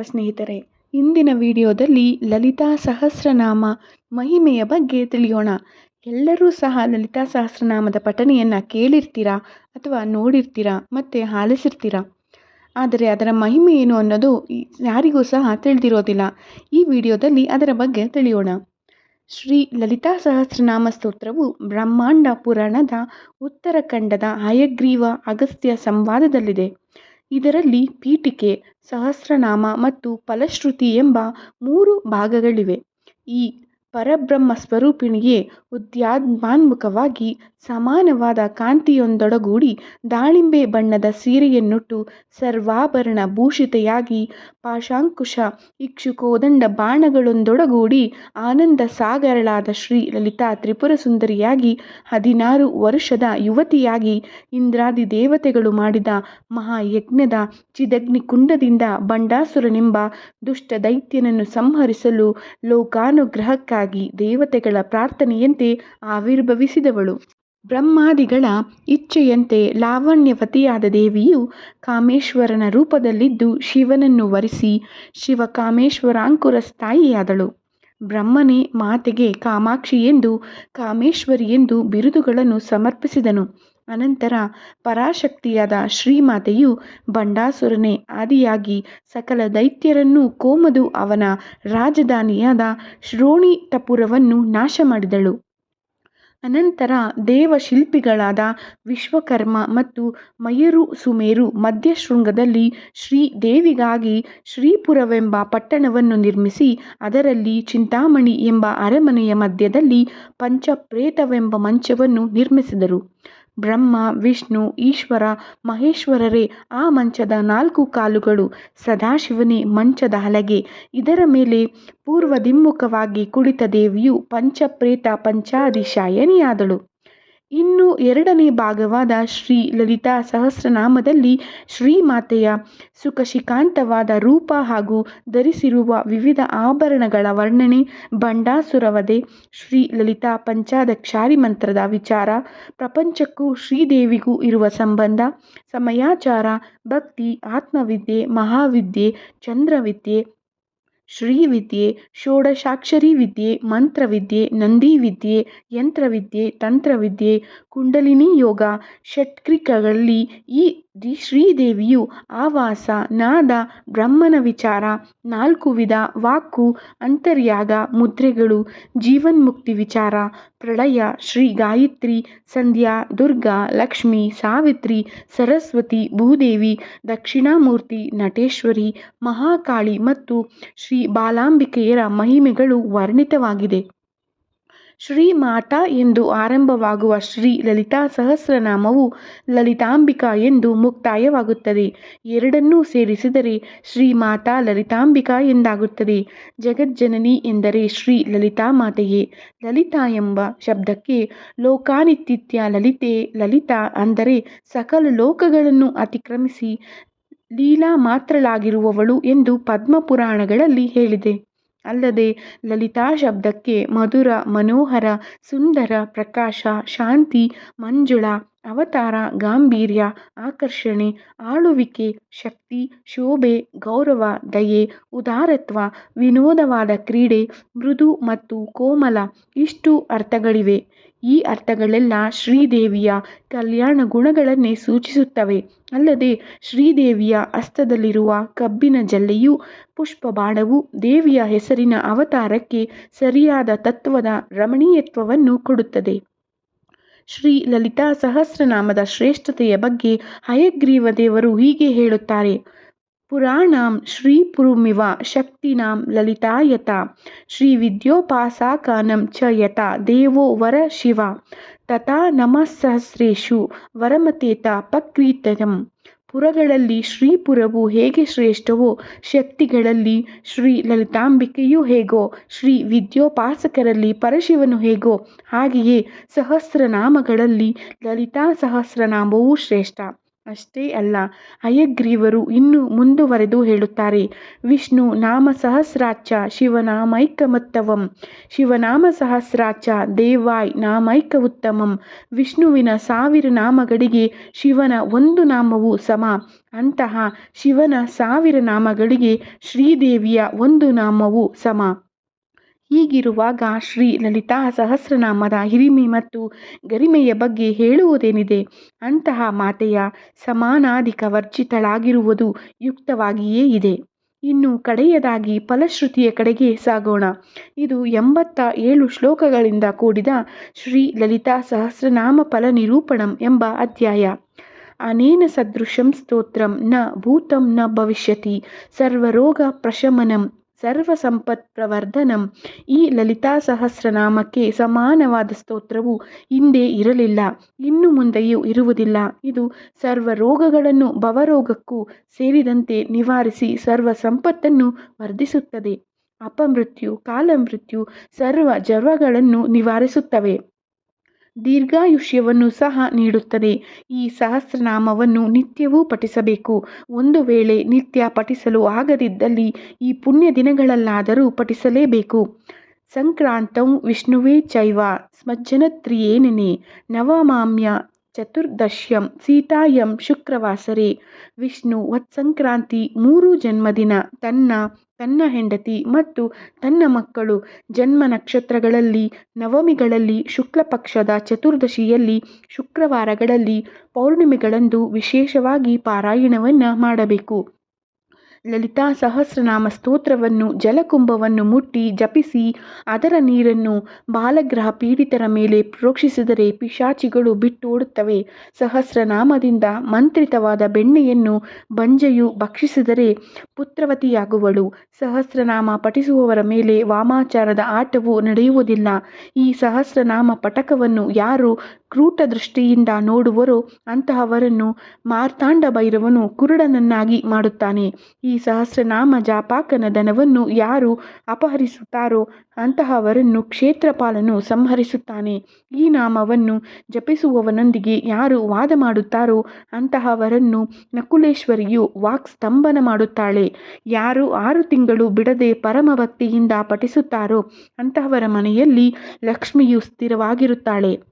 ನಮಸ್ಕಾರ ಸ್ನೇಹಿತರೆ. ಇಂದಿನ ವಿಡಿಯೋದಲ್ಲಿ ಲಲಿತಾ ಸಹಸ್ರನಾಮ ಮಹಿಮೆಯ ಬಗ್ಗೆ ತಿಳಿಯೋಣ. ಎಲ್ಲರೂ ಸಹ ಲಲಿತಾ ಸಹಸ್ರನಾಮದ ಪಠಣೆಯನ್ನು ಕೇಳಿರ್ತೀರಾ ಅಥವಾ ನೋಡಿರ್ತೀರಾ ಮತ್ತು ಆಲಿಸಿರ್ತೀರಾ? ಆದರೆ ಅದರ ಮಹಿಮೆ ಏನು ಅನ್ನೋದು ಯಾರಿಗೂ ಸಹ ತಿಳಿದಿರೋದಿಲ್ಲ. ಈ ವಿಡಿಯೋದಲ್ಲಿ ಅದರ ಬಗ್ಗೆ ತಿಳಿಯೋಣ. ಶ್ರೀ ಲಲಿತಾ ಸಹಸ್ರನಾಮ ಸ್ತೋತ್ರವು ಬ್ರಹ್ಮಾಂಡ ಪುರಾಣದ ಉತ್ತರಖಂಡದ ಹಯಗ್ರೀವ ಅಗಸ್ತ್ಯ ಸಂವಾದದಲ್ಲಿದೆ. ಇದರಲ್ಲಿ ಪೀಠಿಕೆ ಸಹಸ್ರನಾಮ ಮತ್ತು ಫಲಶ್ರುತಿ ಎಂಬ ಮೂರು ಭಾಗಗಳಿವೆ. ಈ ಪರಬ್ರಹ್ಮ ಸ್ವರೂಪಿಣಿಗೆ ಉದ್ಯಾನ್ಮಾನ್ಮುಖವಾಗಿ ಸಮಾನವಾದ ಕಾಂತಿಯೊಂದೊಡಗೂಡಿ ದಾಳಿಂಬೆ ಬಣ್ಣದ ಸೀರೆಯನ್ನುಟ್ಟು ಸರ್ವಾಭರಣ ಭೂಷಿತೆಯಾಗಿ ಪಾಶಾಂಕುಶ ಇಕ್ಷುಕೋದಂಡ ಬಾಣಗಳೊಂದೊಡಗೂಡಿ ಆನಂದ ಸಾಗರಳಾದ ಶ್ರೀ ಲಲಿತಾ ತ್ರಿಪುರ ಸುಂದರಿಯಾಗಿ ಹದಿನಾರು ವರುಷದ ಯುವತಿಯಾಗಿ ಇಂದ್ರಾದಿ ದೇವತೆಗಳು ಮಾಡಿದ ಮಹಾಯಜ್ಞದ ಚಿದಗ್ನಿಕುಂಡದಿಂದ ಬಂಡಾಸುರನೆಂಬ ದುಷ್ಟ ದೈತ್ಯನನ್ನು ಸಂಹರಿಸಲು ಲೋಕಾನುಗ್ರಹಕ್ಕಾಗಿ ದೇವತೆಗಳ ಪ್ರಾರ್ಥನೆಯಂತೆ ಆವಿರ್ಭವಿಸಿದವಳು. ಬ್ರಹ್ಮಾದಿಗಳ ಇಚ್ಛೆಯಂತೆ ಲಾವಣ್ಯವತಿಯಾದ ದೇವಿಯು ಕಾಮೇಶ್ವರನ ರೂಪದಲ್ಲಿದ್ದು ಶಿವನನ್ನು ವರಿಸಿ ಶಿವ ಕಾಮೇಶ್ವರಾಂಕುರ ಸ್ಥಾಯಿಯಾದಳು ಬ್ರಹ್ಮನೇ ಮಾತೆಗೆ ಕಾಮಾಕ್ಷಿ ಎಂದು ಕಾಮೇಶ್ವರಿ ಎಂದು ಬಿರುದುಗಳನ್ನು ಸಮರ್ಪಿಸಿದನು. ಅನಂತರ ಪರಾಶಕ್ತಿಯಾದ ಶ್ರೀಮಾತೆಯು ಬಂಡಾಸುರನೇ ಆದಿಯಾಗಿ ಸಕಲ ದೈತ್ಯರನ್ನೂ ಕೋಮದು ಅವನ ರಾಜಧಾನಿಯಾದ ಶ್ರೋಣಿತಪುರವನ್ನು ನಾಶ ಮಾಡಿದಳು ಅನಂತರ ದೇವಶಿಲ್ಪಿಗಳಾದ ವಿಶ್ವಕರ್ಮ ಮತ್ತು ಮಯೂರು ಸುಮೇರು ಮಧ್ಯಶೃಂಗದಲ್ಲಿ ಶ್ರೀದೇವಿಗಾಗಿ ಶ್ರೀಪುರವೆಂಬ ಪಟ್ಟಣವನ್ನು ನಿರ್ಮಿಸಿ, ಅದರಲ್ಲಿ ಚಿಂತಾಮಣಿ ಎಂಬ ಅರಮನೆಯ ಮಧ್ಯದಲ್ಲಿ ಪಂಚಪ್ರೇತವೆಂಬ ಮಂಚವನ್ನು ನಿರ್ಮಿಸಿದರು. ಬ್ರಹ್ಮ, ವಿಷ್ಣು, ಈಶ್ವರ, ಮಹೇಶ್ವರರೇ, ಆ ಮಂಚದ ನಾಲ್ಕು ಕಾಲುಗಳು ಸದಾಶಿವನೇ ಮಂಚದ ಹಲಗೆ. ಇದರ ಮೇಲೆ ಪೂರ್ವದಿಮ್ಮುಖವಾಗಿ ಕುಳಿತ ದೇವಿಯು ಪಂಚಪ್ರೇತ ಪಂಚಾಧಿಶಾಯನಿಯಾದಳು ಇನ್ನು ಎರಡನೇ ಭಾಗವಾದ ಶ್ರೀ ಲಲಿತಾ ಸಹಸ್ರನಾಮದಲ್ಲಿ ಶ್ರೀಮಾತೆಯ ಸುಖಶಿಕಾಂತವಾದ ರೂಪ ಹಾಗೂ ಧರಿಸಿರುವ ವಿವಿಧ ಆಭರಣಗಳ ವರ್ಣನೆ ಬಂಡಾಸುರವದೆ ಶ್ರೀ ಲಲಿತಾ ಪಂಚಾದಕ್ಷಾರಿ ಮಂತ್ರದ ವಿಚಾರ, ಪ್ರಪಂಚಕ್ಕೂ ಶ್ರೀದೇವಿಗೂ ಇರುವ ಸಂಬಂಧ, ಸಮಯಾಚಾರ, ಭಕ್ತಿ, ಆತ್ಮವಿದ್ಯೆ, ಮಹಾವಿದ್ಯೆ, ಚಂದ್ರವಿದ್ಯೆ ಶ್ರೀವಿದ್ಯೆ ಷೋಡಶಾಕ್ಷರಿ ವಿದ್ಯೆ ಮಂತ್ರವಿದ್ಯೆ ವಿದ್ಯೆ ಯಂತ್ರವಿದ್ಯೆ, ತಂತ್ರವಿದ್ಯೆ, ಕುಂಡಲಿನಿ ಯೋಗ ಷಟ್ಕ್ರಿಕಗಳಲ್ಲಿ ಈ ಶ್ರೀದೇವಿಯು ಆವಾಸ, ನಾದ, ಬ್ರಹ್ಮನ ವಿಚಾರ, ನಾಲ್ಕು ವಿಧ ವಾಕು ಅಂತರ್ಯಾಗ, ಮುದ್ರೆಗಳು, ಜೀವನ್ಮುಕ್ತಿ ವಿಚಾರ, ಪ್ರಳಯ, ಶ್ರೀ ಗಾಯತ್ರಿ, ಸಂಧ್ಯಾ, ದುರ್ಗಾ, ಲಕ್ಷ್ಮಿ, ಸಾವಿತ್ರಿ, ಸರಸ್ವತಿ, ಭೂದೇವಿ, ದಕ್ಷಿಣಾಮೂರ್ತಿ, ನಟೇಶ್ವರಿ, ಮಹಾಕಾಳಿ ಮತ್ತು ಶ್ರೀ ಬಾಲಾಂಬಿಕೆಯರ ಮಹಿಮೆಗಳು ವರ್ಣಿತವಾಗಿದೆ. ಶ್ರೀ ಮಾತಾ ಎಂದು ಆರಂಭವಾಗುವ ಶ್ರೀ ಲಲಿತಾ ಸಹಸ್ರನಾಮವು ಲಲಿತಾಂಬಿಕಾ ಎಂದು ಮುಕ್ತಾಯವಾಗುತ್ತದೆ. ಎರಡನ್ನೂ ಸೇರಿಸಿದರೆ ಶ್ರೀ ಮಾತಾ ಲಲಿತಾಂಬಿಕಾ ಎಂದಾಗುತ್ತದೆ. ಜಗಜ್ಜನನಿ ಎಂದರೆ ಶ್ರೀ ಲಲಿತಾ ಮಾತೆಯೇ. ಲಲಿತಾ ಎಂಬ ಶಬ್ದಕ್ಕೆ ಲೋಕಾನಿತ್ಯ ಲಲಿತೆ ಲಲಿತಾ ಅಂದರೆ ಸಕಲ ಲೋಕಗಳನ್ನು ಅತಿಕ್ರಮಿಸಿ ಲೀಲಾ ಮಾತ್ರಳಾಗಿರುವವಳು ಎಂದು ಪದ್ಮಪುರಾಣಗಳಲ್ಲಿ ಹೇಳಿದೆ. ಅಲ್ಲದೆ ಲಲಿತಾ ಶಬ್ದಕ್ಕೆ ಮಧುರ, ಮನೋಹರ, ಸುಂದರ ಪ್ರಕಾಶ, ಶಾಂತಿ, ಮಂಜುಳ, ಅವತಾರ, ಗಾಂಭೀರ್ಯ, ಆಕರ್ಷಣೆ, ಆಳುವಿಕೆ, ಶಕ್ತಿ, ಶೋಭೆ, ಗೌರವ, ದಯೆ, ಉದಾರತ್ವ, ವಿನೋದವಾದ ಕ್ರೀಡೆ, ಮೃದು ಮತ್ತು ಕೋಮಲ ಇಷ್ಟು ಅರ್ಥಗಳಿವೆ. ಈ ಅರ್ಥಗಳೆಲ್ಲ ಶ್ರೀದೇವಿಯ ಕಲ್ಯಾಣ ಗುಣಗಳನ್ನೇ ಸೂಚಿಸುತ್ತವೆ. ಅಲ್ಲದೆ ಶ್ರೀದೇವಿಯ ಅಸ್ತದಲ್ಲಿರುವ ಕಬ್ಬಿನ ಜಲ್ಲೆಯು ಪುಷ್ಪಬಾಣವು ದೇವಿಯ ಹೆಸರಿನ ಅವತಾರಕ್ಕೆ ಸರಿಯಾದ ತತ್ವದ ರಮಣೀಯತ್ವವನ್ನು ಕೊಡುತ್ತದೆ. ಶ್ರೀ ಲಲಿತಾ ಸಹಸ್ರನಾಮದ ಶ್ರೇಷ್ಠತೆಯ ಬಗ್ಗೆ ಹಯಗ್ರೀವ ದೇವರು ಹೀಗೆ ಹೇಳುತ್ತಾರೆ. ಪುರಾಣಾಂ ಶ್ರೀಪುರುಮಿವ ಶಕ್ತಿನಾಂ ಲಲಿತಾಯತ ಶ್ರೀ ಶ್ರೀವಿದ್ಯೋಪಾಸಕಾನಂ ಚ ಯತ ದೇವೋ ವರ ಶಿವ ತಥಾ ನಮಃಸಹಸ್ರೇಷು ವರಮತೇತ ಪಕ್ರೀತಯಂ ಪುರಗಳಲ್ಲಿ ಶ್ರೀಪುರವು ಹೇಗೆ ಶ್ರೇಷ್ಠವೋ ಶಕ್ತಿಗಳಲ್ಲಿ ಶ್ರೀ ಲಲಿತಾಂಬಿಕೆಯೂ ಹೇಗೋ ಶ್ರೀ ವಿದ್ಯೋಪಾಸಕರಲ್ಲಿ ಪರಶಿವನು ಹೇಗೋ, ಹಾಗೆಯೇ ಸಹಸ್ರನಾಮಗಳಲ್ಲಿ ಲಲಿತಾ ಸಹಸ್ರನಾಮವೂ ಶ್ರೇಷ್ಠ. ಅಷ್ಟೇ ಅಲ್ಲ ಹಯಗ್ರೀವರು ಇನ್ನೂ ಮುಂದುವರೆದು ಹೇಳುತ್ತಾರೆ, ವಿಷ್ಣು ನಾಮ ಸಹಸ್ರಾಚ ಶಿವನಾಮೈಕಮತ್ತವಂ ಶಿವನಾಮ ಸಹಸ್ರಾಚ ದೇವಾಯ್ ನಾಮೈಕ ಉತ್ತಮಂ ವಿಷ್ಣುವಿನ ಸಾವಿರ ನಾಮಗಳಿಗೆ ಶಿವನ ಒಂದು ನಾಮವು ಸಮ, ಅಂತಹ ಶಿವನ ಸಾವಿರ ನಾಮಗಳಿಗೆ ಶ್ರೀದೇವಿಯ ಒಂದು ನಾಮವು ಸಮ. ಹೀಗಿರುವಾಗ ಶ್ರೀ ಲಲಿತಾ ಸಹಸ್ರನಾಮದ ಹಿರಿಮೆ ಮತ್ತು ಗರಿಮೆಯ ಬಗ್ಗೆ ಹೇಳುವುದೇನಿದೆ? ಅಂತಹ ಮಾತೆಯ ಸಮಾನಾಧಿಕ ವರ್ಜಿತಳಾಗಿರುವುದು ಯುಕ್ತವಾಗಿಯೇ ಇದೆ. ಇನ್ನು ಕಡೆಯದಾಗಿ ಫಲಶ್ರುತಿಯ ಕಡೆಗೆ ಸಾಗೋಣ. ಇದು ಎಂಬತ್ತ ಏಳು ಶ್ಲೋಕಗಳಿಂದ ಕೂಡಿದ ಶ್ರೀ ಲಲಿತಾ ಸಹಸ್ರನಾಮ ಫಲ ನಿರೂಪಣಂ ಎಂಬ ಅಧ್ಯಾಯ. ಅನೇನ ಸದೃಶಂ ಸ್ತೋತ್ರಂ ನ ಭೂತಂ ನ ಭವಿಷ್ಯತಿ. ಸರ್ವರೋಗ ಪ್ರಶಮನಂ ಸರ್ವ ಸಂಪತ್ ಪ್ರವರ್ಧನಂ ಈ ಲಲಿತಾ ಸಹಸ್ರನಾಮಕ್ಕೆ ಸಮಾನವಾದ ಸ್ತೋತ್ರವು ಹಿಂದೆ ಇರಲಿಲ್ಲ, ಇನ್ನು ಮುಂದೆಯೂ ಇರುವುದಿಲ್ಲ. ಇದು ಸರ್ವ ರೋಗಗಳನ್ನು ಭವರೋಗಕ್ಕೂ ಸೇರಿದಂತೆ ನಿವಾರಿಸಿ ಸರ್ವ ಸಂಪತ್ತನ್ನು ವರ್ಧಿಸುತ್ತದೆ. ಅಪಮೃತ್ಯು, ಕಾಲಮೃತ್ಯು ಸರ್ವ ಜರ್ವಗಳನ್ನು ನಿವಾರಿಸುತ್ತವೆ. ದೀರ್ಘಾಯುಷ್ಯವನ್ನು ಸಹ ನೀಡುತ್ತದೆ. ಈ ಸಹಸ್ರನಾಮವನ್ನು ನಿತ್ಯವೂ ಪಠಿಸಬೇಕು. ಒಂದು ವೇಳೆ ನಿತ್ಯ ಪಠಿಸಲು ಆಗದಿದ್ದಲ್ಲಿ ಈ ಪುಣ್ಯ ದಿನಗಳಲ್ಲಾದರೂ ಪಠಿಸಲೇಬೇಕು. ಸಂಕ್ರಾಂತಂ ವಿಷ್ಣುವೇ ಚೈವ. ಸ್ಮಜ್ಜನತ್ರಿಯೇನೇ ನವಮಾಮ್ಯ ಚತುರ್ದಶ್ಯಂ, ಸೀತಾಯಂ, ಶುಕ್ರವಾಸರೆ. ವಿಷ್ಣು, ವತ್ಸಂಕ್ರಾಂತಿ, ಮೂರು ಜನ್ಮದಿನ. ತನ್ನ ತನ್ನ ಹೆಂಡತಿ ಮತ್ತು ತನ್ನ ಮಕ್ಕಳು. ಜನ್ಮ ನಕ್ಷತ್ರಗಳಲ್ಲಿ, ನವಮಿಗಳಲ್ಲಿ, ಶುಕ್ಲಪಕ್ಷದ ಚತುರ್ದಶಿಯಲ್ಲಿ, ಶುಕ್ರವಾರಗಳಲ್ಲಿ ಪೌರ್ಣಿಮೆಗಳಂದು ವಿಶೇಷವಾಗಿ ಪಾರಾಯಣವನ್ನು ಮಾಡಬೇಕು. ಲಲಿತಾ ಸಹಸ್ರನಾಮ ಸ್ತೋತ್ರವನ್ನು, ಜಲಕುಂಭವನ್ನು ಮುಟ್ಟಿ ಜಪಿಸಿ, ಅದರ ನೀರನ್ನು ಬಾಲಗ್ರಹ ಪೀಡಿತರ ಮೇಲೆ ಪ್ರೋಕ್ಷಿಸಿದರೆ ಪಿಶಾಚಿಗಳು ಬಿಟ್ಟೋಡುತ್ತವೆ. ಸಹಸ್ರನಾಮದಿಂದ ಮಂತ್ರಿತವಾದ ಬೆಣ್ಣೆಯನ್ನು ಬಂಜೆಯು ಭಕ್ಷಿಸಿದರೆ ಪುತ್ರವತಿಯಾಗುವಳು. ಸಹಸ್ರನಾಮ ಪಠಿಸುವವರ ಮೇಲೆ ವಾಮಾಚಾರದ ಆಟವು ನಡೆಯುವುದಿಲ್ಲ. ಈ ಸಹಸ್ರನಾಮ ಪಟಕವನ್ನು ಯಾರು ಕ್ರೂಟ ದೃಷ್ಟಿಯಿಂದ ನೋಡುವರೋ, ಅಂತಹವರನ್ನು ಮಾರ್ತಾಂಡ ಭೈರವನು ಕುರುಡನನ್ನಾಗಿ ಮಾಡುತ್ತಾನೆ. ಈ ಸಹಸ್ರನಾಮ ಜಾಪಾಕನ ಧನವನ್ನು ಯಾರು ಅಪಹರಿಸುತ್ತಾರೋ, ಅಂತಹವರನ್ನು ಕ್ಷೇತ್ರಪಾಲನು ಸಂಹರಿಸುತ್ತಾನೆ. ಈ ನಾಮವನ್ನು ಜಪಿಸುವವನೊಂದಿಗೆ ಯಾರು ವಾದ ಮಾಡುತ್ತಾರೋ, ಅಂತಹವರನ್ನು ನಕುಲೇಶ್ವರಿಯು ವಾಕ್ಸ್ತಂಭನ ಮಾಡುತ್ತಾಳೆ. ಯಾರು ಆರು ತಿಂಗಳು ಬಿಡದೆ ಪರಮ ಭಕ್ತಿಯಿಂದ ಪಠಿಸುತ್ತಾರೋ, ಅಂತಹವರ ಮನೆಯಲ್ಲಿ ಲಕ್ಷ್ಮಿಯು ಸ್ಥಿರವಾಗಿರುತ್ತಾಳೆ.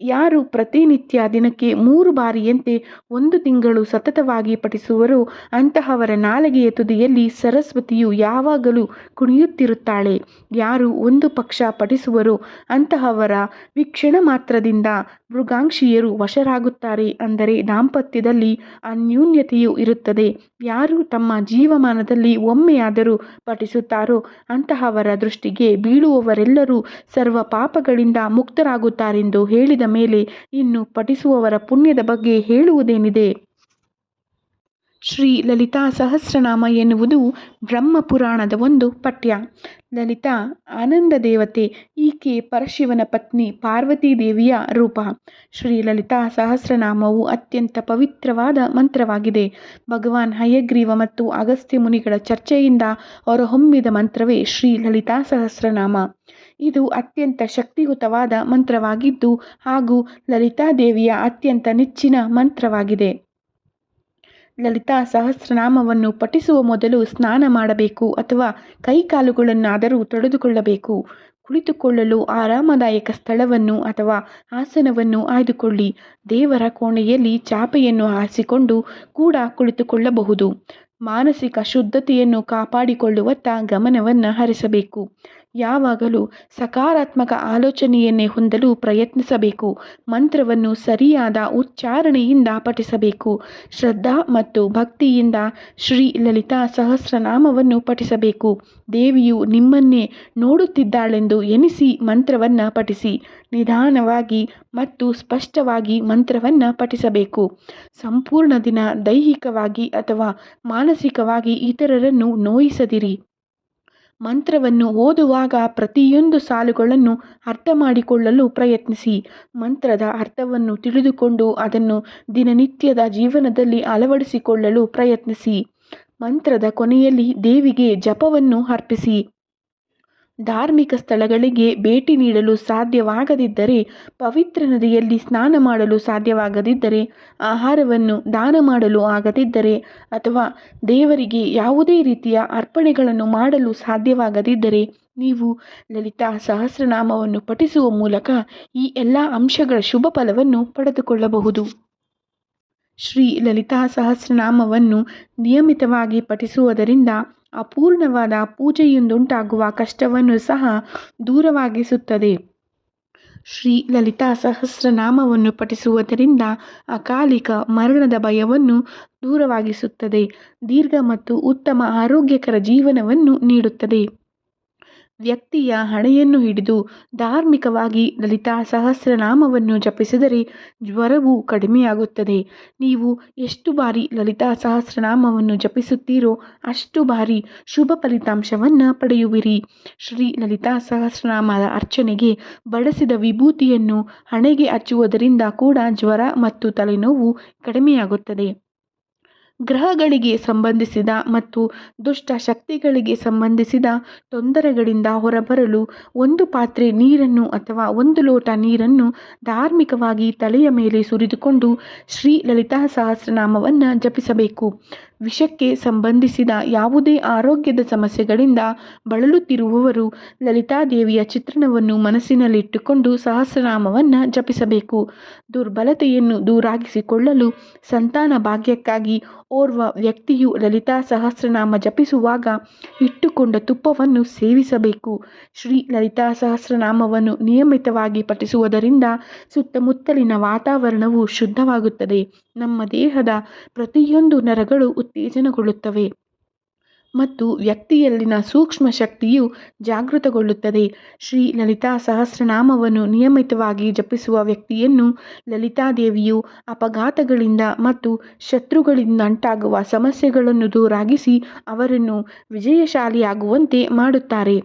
ಯಾರು ಪ್ರತಿನಿತ್ಯ ದಿನಕ್ಕೆ ಮೂರು ಬಾರಿಯಂತೆ ಒಂದು ತಿಂಗಳು ಸತತವಾಗಿ ಪಠಿಸುವರೋ ಅಂತಹವರ ನಾಲಿಗೆಯ ತುದಿಯಲ್ಲಿ ಸರಸ್ವತಿಯು ಯಾವಾಗಲೂ ಕುಣಿಯುತ್ತಿರುತ್ತಾಳೆ. ಯಾರು ಒಂದು ಪಕ್ಷ ಪಠಿಸುವರೋ ಅಂತಹವರ ವೀಕ್ಷಣ ಮಾತ್ರದಿಂದ ಮೃಗಾಂಕ್ಷಿಯರು ವಶರಾಗುತ್ತಾರೆ ಅಂದರೆ ದಾಂಪತ್ಯದಲ್ಲಿ ಅನ್ಯೂನ್ಯತೆಯು ಇರುತ್ತದೆ. ಯಾರು ತಮ್ಮ ಜೀವಮಾನದಲ್ಲಿ ಒಮ್ಮೆಯಾದರೂ ಪಠಿಸುತ್ತಾರೋ ಅಂತಹವರ ದೃಷ್ಟಿಗೆ ಬೀಳುವವರೆಲ್ಲರೂ ಸರ್ವ ಪಾಪಗಳಿಂದ ಮುಕ್ತರಾಗುತ್ತಾರೆಂದು ಹೇಳಿದ ಮೇಲೆ ಇನ್ನು ಪಠಿಸುವವರ ಪುಣ್ಯದ ಬಗ್ಗೆ ಹೇಳುವುದೇನಿದೆ? ಶ್ರೀ ಲಲಿತಾ ಸಹಸ್ರನಾಮ ಎನ್ನುವುದು ಬ್ರಹ್ಮಪುರಾಣದ ಒಂದು ಪಠ್ಯ. ಲಲಿತಾ ಆನಂದ ದೇವತೆ, ಈಕೆ ಪರಶಿವನ ಪತ್ನಿ ಪಾರ್ವತೀ ದೇವಿಯ ರೂಪ. ಶ್ರೀ ಲಲಿತಾ ಸಹಸ್ರನಾಮವು ಅತ್ಯಂತ ಪವಿತ್ರವಾದ ಮಂತ್ರವಾಗಿದೆ. ಭಗವಾನ್ ಹಯಗ್ರೀವ ಮತ್ತು ಅಗಸ್ತ್ಯ ಮುನಿಗಳ ಚರ್ಚೆಯಿಂದ ಹೊರಹೊಮ್ಮಿದ ಮಂತ್ರವೇ ಶ್ರೀ ಲಲಿತಾ ಸಹಸ್ರನಾಮ. ಇದು ಅತ್ಯಂತ ಶಕ್ತಿಯುತವಾದ ಮಂತ್ರವಾಗಿದ್ದು ಹಾಗೂ ಲಲಿತಾ ದೇವಿಯ ಅತ್ಯಂತ ನೆಚ್ಚಿನ ಮಂತ್ರವಾಗಿದೆ. ಲಲಿತಾ ಸಹಸ್ರನಾಮವನ್ನು ಪಠಿಸುವ ಮೊದಲು ಸ್ನಾನ ಮಾಡಬೇಕು ಅಥವಾ ಕೈಕಾಲುಗಳನ್ನಾದರೂ ತೊಳೆದುಕೊಳ್ಳಬೇಕು. ಕುಳಿತುಕೊಳ್ಳಲು ಆರಾಮದಾಯಕ ಸ್ಥಳವನ್ನು ಅಥವಾ ಆಸನವನ್ನು ಆಯ್ದುಕೊಳ್ಳಿ. ದೇವರ ಕೋಣೆಯಲ್ಲಿ ಚಾಪೆಯನ್ನು ಹಾಸಿಕೊಂಡು ಕೂಡ ಕುಳಿತುಕೊಳ್ಳಬಹುದು. ಮಾನಸಿಕ ಶುದ್ಧತೆಯನ್ನು ಕಾಪಾಡಿಕೊಳ್ಳುವತ್ತ ಗಮನವನ್ನು ಹರಿಸಬೇಕು. ಯಾವಾಗಲೂ ಸಕಾರಾತ್ಮಕ ಆಲೋಚನೆಯನ್ನೇ ಹೊಂದಲು ಪ್ರಯತ್ನಿಸಬೇಕು. ಮಂತ್ರವನ್ನು ಸರಿಯಾದ ಉಚ್ಚಾರಣೆಯಿಂದ ಪಠಿಸಬೇಕು. ಶ್ರದ್ಧಾ ಮತ್ತು ಭಕ್ತಿಯಿಂದ ಶ್ರೀ ಲಲಿತಾ ಸಹಸ್ರನಾಮವನ್ನು ಪಠಿಸಬೇಕು. ದೇವಿಯು ನಿಮ್ಮನ್ನೇ ನೋಡುತ್ತಿದ್ದಾಳೆಂದು ಎನಿಸಿ ಮಂತ್ರವನ್ನು ಪಠಿಸಿ. ನಿಧಾನವಾಗಿ ಮತ್ತು ಸ್ಪಷ್ಟವಾಗಿ ಮಂತ್ರವನ್ನು ಪಠಿಸಬೇಕು. ಸಂಪೂರ್ಣ ದಿನ ದೈಹಿಕವಾಗಿ ಅಥವಾ ಮಾನಸಿಕವಾಗಿ ಇತರರನ್ನು ನೋಯಿಸದಿರಿ. ಮಂತ್ರವನ್ನು ಓದುವಾಗ ಪ್ರತಿಯೊಂದು ಸಾಲುಗಳನ್ನು ಅರ್ಥ ಮಾಡಿಕೊಳ್ಳಲು ಪ್ರಯತ್ನಿಸಿ. ಮಂತ್ರದ ಅರ್ಥವನ್ನು ತಿಳಿದುಕೊಂಡು ಅದನ್ನು ದಿನನಿತ್ಯದ ಜೀವನದಲ್ಲಿ ಅಳವಡಿಸಿಕೊಳ್ಳಲು ಪ್ರಯತ್ನಿಸಿ. ಮಂತ್ರದ ಕೊನೆಯಲ್ಲಿ ದೇವಿಗೆ ಜಪವನ್ನು ಅರ್ಪಿಸಿ. ಧಾರ್ಮಿಕ ಸ್ಥಳಗಳಿಗೆ ಭೇಟಿ ನೀಡಲು ಸಾಧ್ಯವಾಗದಿದ್ದರೆ, ಪವಿತ್ರ ನದಿಯಲ್ಲಿ ಸ್ನಾನ ಮಾಡಲು ಸಾಧ್ಯವಾಗದಿದ್ದರೆ, ಆಹಾರವನ್ನು ದಾನ ಮಾಡಲು ಆಗದಿದ್ದರೆ ಅಥವಾ ದೇವರಿಗೆ ಯಾವುದೇ ರೀತಿಯ ಅರ್ಪಣೆಗಳನ್ನು ಮಾಡಲು ಸಾಧ್ಯವಾಗದಿದ್ದರೆ, ನೀವು ಲಲಿತಾ ಸಹಸ್ರನಾಮವನ್ನು ಪಠಿಸುವ ಮೂಲಕ ಈ ಎಲ್ಲ ಅಂಶಗಳ ಶುಭ ಫಲವನ್ನು ಪಡೆದುಕೊಳ್ಳಬಹುದು. ಶ್ರೀ ಲಲಿತಾ ಸಹಸ್ರನಾಮವನ್ನು ನಿಯಮಿತವಾಗಿ ಪಠಿಸುವುದರಿಂದ ಅಪೂರ್ಣವಾದ ಪೂಜೆಯೊಂದುಂಟಾಗುವ ಕಷ್ಟವನ್ನು ಸಹ ದೂರವಾಗಿಸುತ್ತದೆ. ಶ್ರೀ ಲಲಿತಾ ಸಹಸ್ರನಾಮವನ್ನು ಪಠಿಸುವುದರಿಂದ ಅಕಾಲಿಕ ಮರಣದ ಭಯವನ್ನು ದೂರವಾಗಿಸುತ್ತದೆ. ದೀರ್ಘ ಮತ್ತು ಉತ್ತಮ ಆರೋಗ್ಯಕರ ಜೀವನವನ್ನು ನೀಡುತ್ತದೆ. ವ್ಯಕ್ತಿಯ ಹಣೆಯನ್ನು ಹಿಡಿದು ಧಾರ್ಮಿಕವಾಗಿ ಲಲಿತಾ ಸಹಸ್ರನಾಮವನ್ನು ಜಪಿಸಿದರೆ ಜ್ವರವು ಕಡಿಮೆಯಾಗುತ್ತದೆ. ನೀವು ಎಷ್ಟು ಬಾರಿ ಲಲಿತಾ ಸಹಸ್ರನಾಮವನ್ನು ಜಪಿಸುತ್ತೀರೋ ಅಷ್ಟು ಬಾರಿ ಶುಭ ಫಲಿತಾಂಶವನ್ನು ಪಡೆಯುವಿರಿ. ಶ್ರೀ ಲಲಿತಾ ಸಹಸ್ರನಾಮದ ಅರ್ಚನೆಗೆ ಬಳಸಿದ ವಿಭೂತಿಯನ್ನು ಹಣೆಗೆ ಹಚ್ಚುವುದರಿಂದ ಕೂಡ ಜ್ವರ ಮತ್ತು ತಲೆನೋವು ಕಡಿಮೆಯಾಗುತ್ತದೆ. ಗ್ರಹಗಳಿಗೆ ಸಂಬಂಧಿಸಿದ ಮತ್ತು ದುಷ್ಟ ಶಕ್ತಿಗಳಿಗೆ ಸಂಬಂಧಿಸಿದ ತೊಂದರೆಗಳಿಂದ ಹೊರಬರಲು ಒಂದು ಪಾತ್ರೆ ನೀರನ್ನು ಅಥವಾ ಒಂದು ಲೋಟ ನೀರನ್ನು ಧಾರ್ಮಿಕವಾಗಿ ತಲೆಯ ಮೇಲೆ ಸುರಿದುಕೊಂಡು ಶ್ರೀ ಲಲಿತಾ ಸಹಸ್ರನಾಮವನ್ನು ಜಪಿಸಬೇಕು. ವಿಷಕ್ಕೆ ಸಂಬಂಧಿಸಿದ ಯಾವುದೇ ಆರೋಗ್ಯದ ಸಮಸ್ಯೆಗಳಿಂದ ಬಳಲುತ್ತಿರುವವರು ಲಲಿತಾದೇವಿಯ ಚಿತ್ರಣವನ್ನು ಮನಸ್ಸಿನಲ್ಲಿಟ್ಟುಕೊಂಡು ಸಹಸ್ರನಾಮವನ್ನು ಜಪಿಸಬೇಕು. ದುರ್ಬಲತೆಯನ್ನು ದೂರಾಗಿಸಿಕೊಳ್ಳಲು ಸಂತಾನ ಭಾಗ್ಯಕ್ಕಾಗಿ ಓರ್ವ ವ್ಯಕ್ತಿಯು ಲಲಿತಾ ಸಹಸ್ರನಾಮ ಜಪಿಸುವಾಗ ಇಟ್ಟುಕೊಂಡ ತುಪ್ಪವನ್ನು ಸೇವಿಸಬೇಕು. ಶ್ರೀ ಲಲಿತಾ ಸಹಸ್ರನಾಮವನ್ನು ನಿಯಮಿತವಾಗಿ ಪಠಿಸುವುದರಿಂದ ಸುತ್ತಮುತ್ತಲಿನ ವಾತಾವರಣವು ಶುದ್ಧವಾಗುತ್ತದೆ. ನಮ್ಮ ದೇಹದ ಪ್ರತಿಯೊಂದು ನರಗಳು ಉತ್ತೇಜನಗೊಳ್ಳುತ್ತವೆ ಮತ್ತು ವ್ಯಕ್ತಿಯಲ್ಲಿನ ಸೂಕ್ಷ್ಮ ಶಕ್ತಿಯು ಜಾಗೃತಗೊಳ್ಳುತ್ತದೆ. ಶ್ರೀ ಲಲಿತಾ ಸಹಸ್ರನಾಮವನ್ನು ನಿಯಮಿತವಾಗಿ ಜಪಿಸುವ ವ್ಯಕ್ತಿಯನ್ನು ಲಲಿತಾದೇವಿಯು ಅಪಘಾತಗಳಿಂದ ಮತ್ತು ಶತ್ರುಗಳಿಂದಂಟಾಗುವ ಸಮಸ್ಯೆಗಳನ್ನು ದೂರಾಗಿಸಿ ಅವರನ್ನು ವಿಜಯಶಾಲಿಯಾಗುವಂತೆ ಮಾಡುತ್ತಾರೆ.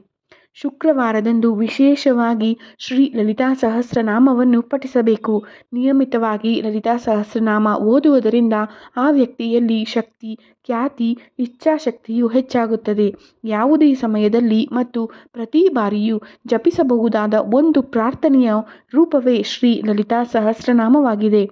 ಶುಕ್ರವಾರದಂದು ವಿಶೇಷವಾಗಿ ಶ್ರೀ ಲಲಿತಾ ಸಹಸ್ರನಾಮವನ್ನು ಪಠಿಸಬೇಕು. ನಿಯಮಿತವಾಗಿ ಲಲಿತಾ ಸಹಸ್ರನಾಮ ಓದುವುದರಿಂದ ಆ ವ್ಯಕ್ತಿಯಲ್ಲಿ ಶಕ್ತಿ, ಖ್ಯಾತಿ, ಇಚ್ಛಾಶಕ್ತಿಯು ಹೆಚ್ಚಾಗುತ್ತದೆ. ಯಾವುದೇ ಸಮಯದಲ್ಲಿ ಮತ್ತು ಪ್ರತಿ ಬಾರಿಯೂ ಜಪಿಸಬಹುದಾದ ಒಂದು ಪ್ರಾರ್ಥನೆಯ ರೂಪವೇ ಶ್ರೀ ಲಲಿತಾ ಸಹಸ್ರನಾಮವಾಗಿದೆ.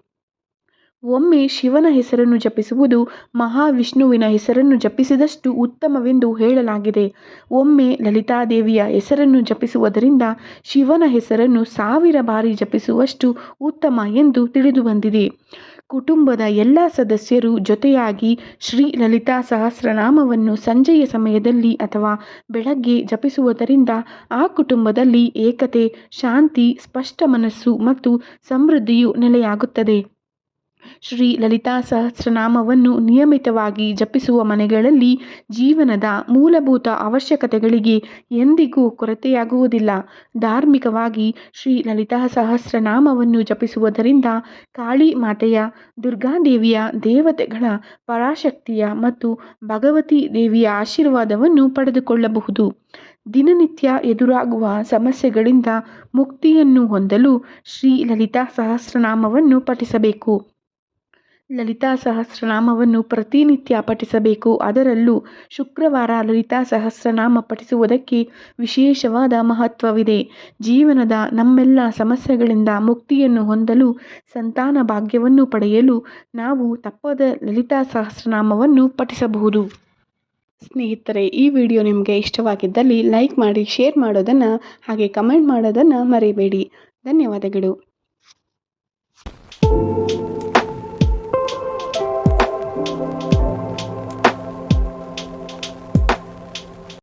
ಒಮ್ಮೆ ಶಿವನ ಹೆಸರನ್ನು ಜಪಿಸುವುದು ಮಹಾವಿಷ್ಣುವಿನ ಹೆಸರನ್ನು ಜಪಿಸಿದಷ್ಟು ಉತ್ತಮವೆಂದು ಹೇಳಲಾಗಿದೆ. ಒಮ್ಮೆ ಲಲಿತಾದೇವಿಯ ಹೆಸರನ್ನು ಜಪಿಸುವುದರಿಂದ ಶಿವನ ಹೆಸರನ್ನು ಸಾವಿರ ಬಾರಿ ಜಪಿಸುವಷ್ಟು ಉತ್ತಮ ಎಂದು ತಿಳಿದು ಬಂದಿದೆ. ಕುಟುಂಬದ ಎಲ್ಲ ಸದಸ್ಯರು ಜೊತೆಯಾಗಿ ಶ್ರೀ ಲಲಿತಾ ಸಹಸ್ರನಾಮವನ್ನು ಸಂಜೆಯ ಸಮಯದಲ್ಲಿ ಅಥವಾ ಬೆಳಗ್ಗೆ ಜಪಿಸುವುದರಿಂದ ಆ ಕುಟುಂಬದಲ್ಲಿ ಏಕತೆ, ಶಾಂತಿ, ಸ್ಪಷ್ಟ ಮನಸ್ಸು ಮತ್ತು ಸಮೃದ್ಧಿಯು ನೆಲೆಯಾಗುತ್ತದೆ. ಶ್ರೀ ಲಲಿತಾ ಸಹಸ್ರನಾಮವನ್ನು ನಿಯಮಿತವಾಗಿ ಜಪಿಸುವ ಮನೆಗಳಲ್ಲಿ ಜೀವನದ ಮೂಲಭೂತ ಅವಶ್ಯಕತೆಗಳಿಗೆ ಎಂದಿಗೂ ಕೊರತೆಯಾಗುವುದಿಲ್ಲ. ಧಾರ್ಮಿಕವಾಗಿ ಶ್ರೀ ಲಲಿತಾ ಸಹಸ್ರನಾಮವನ್ನು ಜಪಿಸುವುದರಿಂದ ಕಾಳಿ ಮಾತೆಯ, ದುರ್ಗಾದೇವಿಯ ದೇವತೆಗಳ ಪರಾಶಕ್ತಿಯ ಮತ್ತು ಭಗವತಿ ದೇವಿಯ ಆಶೀರ್ವಾದವನ್ನು ಪಡೆದುಕೊಳ್ಳಬಹುದು. ದಿನನಿತ್ಯ ಎದುರಾಗುವ ಸಮಸ್ಯೆಗಳಿಂದ ಮುಕ್ತಿಯನ್ನು ಹೊಂದಲು ಶ್ರೀ ಲಲಿತಾ ಸಹಸ್ರನಾಮವನ್ನು ಪಠಿಸಬೇಕು. ಲಲಿತಾ ಸಹಸ್ರನಾಮವನ್ನು ಪ್ರತಿನಿತ್ಯ ಪಠಿಸಬೇಕು. ಅದರಲ್ಲೂ ಶುಕ್ರವಾರ ಲಲಿತಾ ಸಹಸ್ರನಾಮ ಪಠಿಸುವುದಕ್ಕೆ ವಿಶೇಷವಾದ ಮಹತ್ವವಿದೆ. ಜೀವನದ ನಮ್ಮೆಲ್ಲ ಸಮಸ್ಯೆಗಳಿಂದ ಮುಕ್ತಿಯನ್ನು ಹೊಂದಲು ಸಂತಾನ ಭಾಗ್ಯವನ್ನು ಪಡೆಯಲು ನಾವು ತಪ್ಪದ ಲಲಿತಾ ಸಹಸ್ರನಾಮವನ್ನು ಪಠಿಸಬಹುದು. ಸ್ನೇಹಿತರೆ, ಈ ವಿಡಿಯೋ ನಿಮಗೆ ಇಷ್ಟವಾಗಿದ್ದಲ್ಲಿ ಲೈಕ್ ಮಾಡಿ, ಶೇರ್ ಮಾಡೋದನ್ನು ಹಾಗೆ ಕಮೆಂಟ್ ಮಾಡೋದನ್ನು ಮರಿಬೇಡಿ. ಧನ್ಯವಾದಗಳು.